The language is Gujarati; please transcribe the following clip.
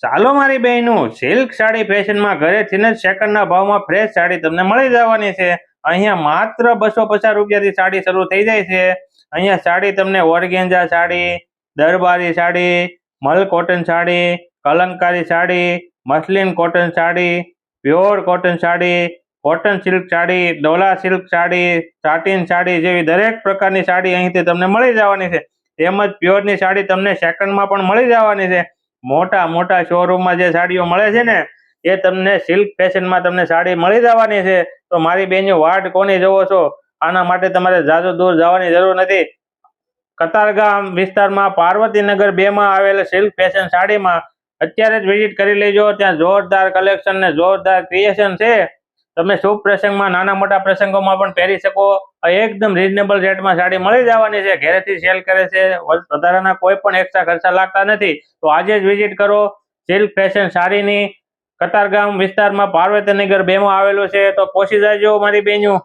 ચાલો મારી બહેનું સિલ્ક સાડી ફેશનમાં ઘરેથી જ સેકન્ડના ભાવમાં ફ્રેશ સાડી તમને મળી જવાની છે. અહીંયા માત્ર બસો પચાસ રૂપિયાથી સાડી શરૂ થઈ જાય છે. અહીંયા સાડી તમને ઓરગેન્જા સાડી, દરબારી સાડી, મલ cotton sari, Kalamkari sari, muslin cotton sari, pure cotton sari, cotton silk sari, Dola silk sari satin sari જેવી દરેક પ્રકારની સાડી અહીંથી તમને મળી જવાની છે. તેમજ પ્યોરની સાડી તમને સેકન્ડમાં પણ મળી જવાની છે. મોટા મોટા શોરૂમમાં જે સાડીઓ મળે છે ને, એ તમને સિલ્ક ફેશનમાં તમને સાડી મળી જવાની છે. તો મારી બેનની વાટ કોની જવો છો? આના માટે તમારે જાજો દૂર જવાની જરૂર નથી. કતારગામ વિસ્તારમાં પાર્વતીનગર બેમાં આવેલ સિલ્ક ફેશન સાડીમાં અત્યારે જ વિઝિટ કરી લેજો. ત્યાં જોરદાર કલેક્શન ને જોરદાર ક્રિએશન છે. તમે શુભ પ્રસંગમાં, નાના મોટા પ્રસંગોમાં પણ પહેરી શકો. એકદમ રિઝનેબલ રેટમાં સાડી મળી જવાની છે. ઘરેથી સેલ કરે છે. વધારાના કોઈ પણ એક્સ્ટ્રા ખર્ચા લાગતા નથી. તો આજે જ વિઝિટ કરો. સિલ્ક ફેશન સાડીની કતારગામ વિસ્તારમાં પાર્વતીનગર બેમાં આવેલું છે. તો પહોંચી જાજો મારી બેન્યુ